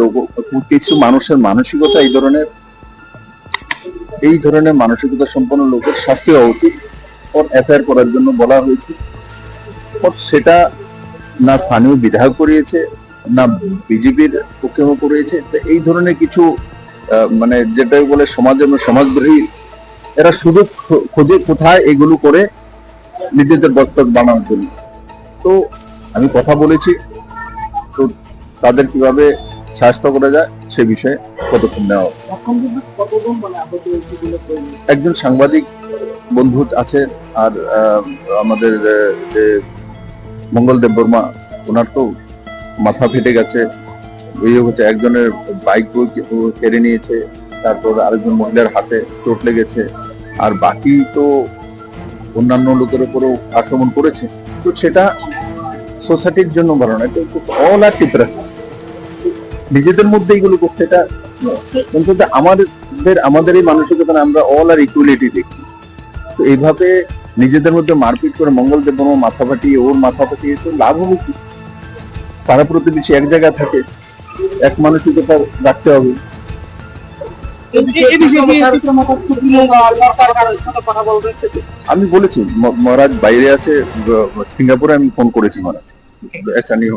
লোক কিছু মানুষের মানসিকতা এই ধরনের এই ধরনের মানসিকতা সম্পন্ন লোকের শাস্তি হওয়া উচিত। ওর এফআইআর করার জন্য বলা হয়েছে। সেটা না স্থানীয় বিধায়ক করিয়েছে, না বিজেপির পক্ষে করিয়েছে। এই ধরনের কিছু মানে যেটাই বলে সমাজ জন্য সমাজদ্রোহী, এরা শুধু খুঁজে কোথায় এগুলো করে নিজেদের বক্তব্য বানানোর জন্য তো আমি কথা বলেছি তাদের কীভাবে সাহায্য করা যায় সে বিষয়ে পদক্ষেপ নেওয়া মানে? একজন সাংবাদিক বন্ধু আছে আর আমাদের যে মঙ্গলদেব বর্মা ওনার তো মাথা ফেটে গেছে। এই হচ্ছে একজনের বাইক কেড়ে নিয়েছে তারপর আরেকজন মহিলার হাতে চোট লেগেছে। আর বাকি তো অন্যান্য লোকের উপরও আক্রমণ করেছে। তো সেটা সোসাইটির জন্য ভালো না অল আর টিপরা নিজেদের মধ্যে এগুলো করছে এটা অন্তত আমাদের আমাদের এই মানসিকতা আমরা অল আর ইকুয়ালিটি দেখি। তো এইভাবে নিজেদের মধ্যে মারপিট করে মঙ্গলদেব বর্মা মাথা ফাটিয়ে ওর মাথা ফাটিয়ে তো লাভ হবে কি? তারা প্রতিবেশী এক জায়গায় থাকে এক মানসিকতা রাখতে হবে। আমি বলেছি মহারাজ বাইরে আছে সিঙ্গাপুরে আমি ফোন করেছি মহারাজ একটা নিয়ে